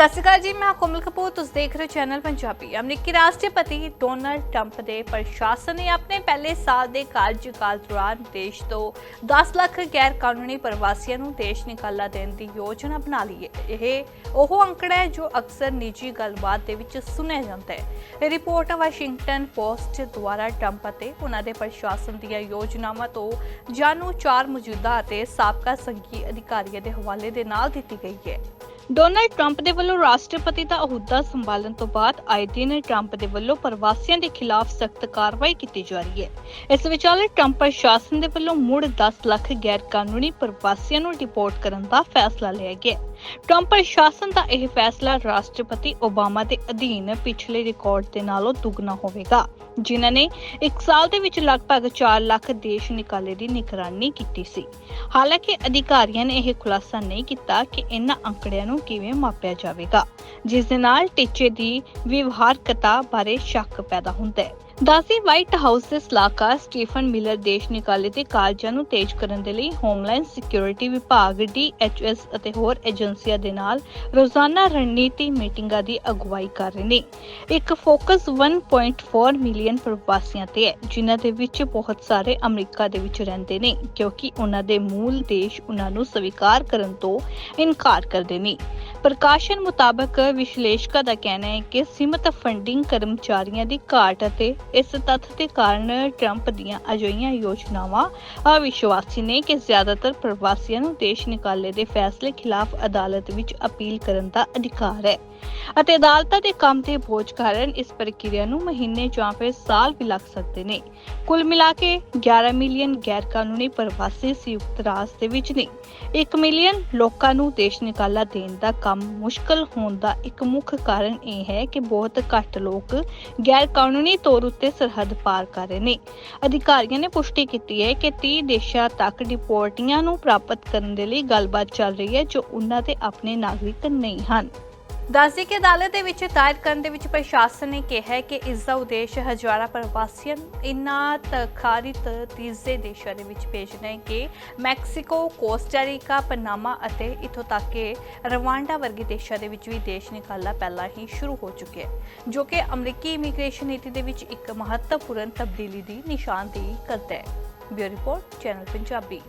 ਸਤਿ ਸ਼੍ਰੀ ਅਕਾਲ ਜੀ, ਮੈਂ ਕੋਮਲ ਕਪੂਰ, ਤੁਸੀਂ ਦੇਖ ਰਹੇ ਹੋ ਚੈਨਲ ਪੰਜਾਬੀ। ਅਮਰੀਕੀ ਰਾਸ਼ਟਰਪਤੀ ਡੋਨਲਡ ਟਰੰਪ ਦੇ ਪ੍ਰਸ਼ਾਸਨ ਨੇ ਆਪਣੇ ਪਹਿਲੇ ਸਾਲ ਦੇ ਕਾਰਜਕਾਲ ਦੌਰਾਨ ਦੇਸ਼ ਤੋਂ 10 ਲੱਖ ਗੈਰ ਕਾਨੂੰਨੀ ਪ੍ਰਵਾਸੀਆਂ ਨੂੰ ਦੇਸ਼ ਨਿਕਾਲਾ ਦੇਣ ਦੀ ਯੋਜਨਾ ਬਣਾ ਲਈ ਹੈ। ਇਹ ਉਹ ਅੰਕੜਾ ਹੈ ਜੋ ਅਕਸਰ ਨਿੱਜੀ ਗੱਲਬਾਤ ਦੇ ਵਿੱਚ ਸੁਣਿਆ ਜਾਂਦਾ ਹੈ। ਇਹ ਰਿਪੋਰਟ ਵਾਸ਼ਿੰਗਟਨ ਪੋਸਟ ਦੁਆਰਾ ਟਰੰਪ ਅਤੇ ਉਹਨਾਂ ਦੇ ਪ੍ਰਸ਼ਾਸਨ ਦੀਆਂ ਯੋਜਨਾਵਾਂ ਤੋਂ ਜਾਣੂ ਚਾਰ ਮੌਜੂਦਾ ਅਤੇ ਸਾਬਕਾ ਸੰਘੀ ਅਧਿਕਾਰੀਆਂ ਦੇ ਹਵਾਲੇ ਦੇ ਨਾਲ ਦਿੱਤੀ ਗਈ ਹੈ। ਡੋਨਲਡ ਟਰੰਪ ਦੇ ਵੱਲੋਂ ਰਾਸ਼ਟਰਪਤੀ ਦਾ ਅਹੁਦਾ ਸੰਭਾਲਣ ਤੋਂ ਬਾਅਦ ਆਏ ਦਿਨ ਟਰੰਪ ਦੇ ਵੱਲੋਂ ਪ੍ਰਵਾਸੀਆਂ ਦੇ ਖਿਲਾਫ ਸਖਤ ਕਾਰਵਾਈ ਕੀਤੀ ਜਾ ਰਹੀ ਹੈ ਇਸ ਵਿਚਾਲੇ ਟਰੰਪ ਪ੍ਰਸ਼ਾਸਨ ਦੇ ਵੱਲੋਂ ਮੁੜ 10 ਲੱਖ ਗੈਰ ਕਾਨੂੰਨੀ ਪ੍ਰਵਾਸੀਆਂ ਨੂੰ ਡਿਪੋਰਟ ਕਰਨ ਦਾ ਫੈਸਲਾ ਲਿਆ ਗਿਆ ਹੈ। ਟਰੰਪ ਪ੍ਰਸ਼ਾਸਨ ਦਾ ਇਹ ਫੈਸਲਾ ਰਾਸ਼ਟਰਪਤੀ ਓਬਾਮਾ ਦੇ ਅਧੀਨ ਪਿਛਲੇ ਰਿਕਾਰਡ ਦੇ ਨਾਲੋਂ ਦੁੱਗਣਾ ਹੋਵੇਗਾ, ਜਿਨ੍ਹਾਂ ਨੇ ਇੱਕ ਸਾਲ ਦੇ ਵਿੱਚ ਲਗਭਗ 4 ਲੱਖ ਦੇਸ਼ ਨਿਕਾਲੇ ਦੀ ਨਿਗਰਾਨੀ ਕੀਤੀ ਸੀ। ਹਾਲਾਂਕਿ ਅਧਿਕਾਰੀਆਂ ਨੇ ਇਹ ਖੁਲਾਸਾ ਨਹੀਂ ਕੀਤਾ ਕਿ ਇਹਨਾਂ ਅੰਕੜਿਆਂ ਨੂੰ ਕਿਵੇਂ ਮਾਪਿਆ ਜਾਵੇਗਾ, ਜਿਸ ਦੇ ਨਾਲ ਟੀਚੇ ਦੀ ਵਿਵਹਾਰਕਤਾ ਬਾਰੇ ਸ਼ੱਕ ਪੈਦਾ ਹੁੰਦਾ ਹੈ। ਦਾਸੀ ਵਾਈਟ ਹਾਊਸ ਦੇ ਸਲਾਹਕਾਰ ਸਟੀਫਨ ਮਿਲਰ ਦੇਸ਼ ਨਿਕਾਲੇ ਦੇ ਕਾਰਜਾਂ ਨੂੰ ਤੇਜ਼ ਕਰਨ ਦੇ ਲਈ ਹੋਮਲੈਂਡ ਸਿਕਿਉਰਿਟੀ ਵਿਭਾਗ DHS ਅਤੇ ਹੋਰ ਏਜੰਸੀਆਂ ਦੇ ਨਾਲ ਰੋਜ਼ਾਨਾ ਰਣਨੀਤੀ ਮੀਟਿੰਗਾਂ ਦੀ ਅਗਵਾਈ ਕਰ ਰਹੇ ਨੇ। ਇੱਕ ਫੋਕਸ 1.4 ਮਿਲੀਅਨ ਪ੍ਰਵਾਸੀਆਂ ਤੇ ਹੈ, ਜਿਨ੍ਹਾਂ ਦੇ ਵਿੱਚ ਬਹੁਤ ਸਾਰੇ ਅਮਰੀਕਾ ਦੇ ਵਿੱਚ ਰਹਿੰਦੇ ਨੇ, ਕਿਉਂਕਿ ਉਹਨਾਂ ਦੇ ਮੂਲ ਦੇਸ਼ ਉਹਨਾਂ ਨੂੰ ਸਵੀਕਾਰ ਕਰਨ ਤੋਂ ਇਨਕਾਰ ਕਰਦੇ ਨੇ। ਪ੍ਰਕਾਸ਼ਨ ਮੁਤਾਬਕ ਵਿਸ਼ਲੇਸ਼ਕਾਂ ਦਾ ਕਹਿਣਾ ਹੈ ਕਿ ਸੀਮਤ ਫੰਡਿੰਗ ਕਰਮਚਾਰੀਆਂ ਦੀ ਘਾਟ ਅਤੇ ਇਸ ਤੱਥ ਦੇ ਕਾਰਨ ਟਰੰਪ ਦੀਆਂ ਅਜਿਹੀਆਂ ਯੋਜਨਾਵਾਂ ਅਵਿਸ਼ਵਾਸੀ ਨੇ ਕਿ ਜ਼ਿਆਦਾਤਰ ਪ੍ਰਵਾਸੀਆਂ ਨੂੰ ਦੇਸ਼ ਨਿਕਾਲੇ ਦੇ ਫੈਸਲੇ ਖਿਲਾਫ ਅਦਾਲਤ ਵਿੱਚ ਅਪੀਲ ਕਰਨ ਦਾ ਅਧਿਕਾਰ ਹੈ ਅਤੇ ਅਦਾਲਤਾਂ ਦੇ ਕੰਮ ਦੇ ਬੋਝ ਕਾਰਨ ਇਸ ਪ੍ਰਕਿਰਿਆ ਨੂੰ ਮਹੀਨੇ ਜਾਂ ਫਿਰ ਸਾਲ ਵੀ ਲੱਗ ਸਕਦੇ ਨੇ। ਕੁੱਲ ਮਿਲਾ ਕੇ 11 ਮਿਲੀਅਨ ਗੈਰ ਕਾਨੂੰਨੀ ਪ੍ਰਵਾਸੀ ਸੰਯੁਕਤ ਰਾਜ ਦੇ ਵਿੱਚ ਨੇ। 1 ਮਿਲੀਅਨ ਲੋਕਾਂ ਨੂੰ ਦੇਸ਼ ਨਿਕਾਲਾ ਦੇਣ ਦਾ ਕੰਮ ਮੁਸ਼ਕਲ ਹੋਣ ਦਾ ਇੱਕ ਮੁੱਖ ਕਾਰਨ ਇਹ ਹੈ ਕਿ ਬਹੁਤ ਘੱਟ ਲੋਕ ਗੈਰ ਕਾਨੂੰਨੀ ਤੌਰ ਉੱਤੇ ਸਰਹੱਦ ਪਾਰ ਕਰ ਰਹੇ ਨੇ। ਅਧਿਕਾਰੀਆਂ ਨੇ ਪੁਸ਼ਟੀ ਕੀਤੀ ਹੈ ਕਿ 30 ਦੇਸ਼ਾਂ ਤੱਕ ਡਿਪੋਰਟੀਆਂ ਨੂੰ ਪ੍ਰਾਪਤ ਕਰਨ ਦੇ ਲਈ ਗੱਲਬਾਤ ਚੱਲ ਰਹੀ ਹੈ, ਜੋ ਉਹਨਾਂ ਦੇ ਆਪਣੇ ਨਾਗਰਿਕ ਨਹੀਂ ਹਨ। ਦੱਸਦੀ ਕਿ ਅਦਾਲਤ ਦੇ ਵਿੱਚ ਦਾਇਰ ਕਰਨ ਦੇ ਵਿੱਚ ਪ੍ਰਸ਼ਾਸਨ ਨੇ ਕਿਹਾ ਕਿ ਇਸ ਦਾ ਉਦੇਸ਼ ਹਜ਼ਾਰਾਂ ਪ੍ਰਵਾਸੀਆਂ ਨੂੰ ਇਨ੍ਹਾਂ ਤਖਾਰਿਤ ਤੀਸਰੇ ਦੇਸ਼ਾਂ ਦੇ ਵਿੱਚ ਭੇਜਣਾ ਹੈ ਕਿ ਮੈਕਸੀਕੋ ਕੋਸਟਾਰੀਕਾ ਪਨਾਮਾ ਅਤੇ ਇਥੋਂ ਤੱਕ ਕਿ ਰਵਾਂਡਾ ਵਰਗੇ ਦੇਸ਼ਾਂ ਦੇ ਵਿੱਚ ਵੀ ਦੇਸ਼ ਨਿਕਾਲਾ ਪਹਿਲਾਂ ਹੀ ਸ਼ੁਰੂ ਹੋ ਚੁੱਕਿਆ ਹੈ, ਜੋ ਕਿ ਅਮਰੀਕੀ ਇਮੀਗ੍ਰੇਸ਼ਨ ਨੀਤੀ ਦੇ ਵਿੱਚ ਇੱਕ ਮਹੱਤਵਪੂਰਨ ਤਬਦੀਲੀ ਦੀ ਨਿਸ਼ਾਨਦੇਹੀ ਕਰਦਾ ਹੈ। Bureau report, channel Punjabi.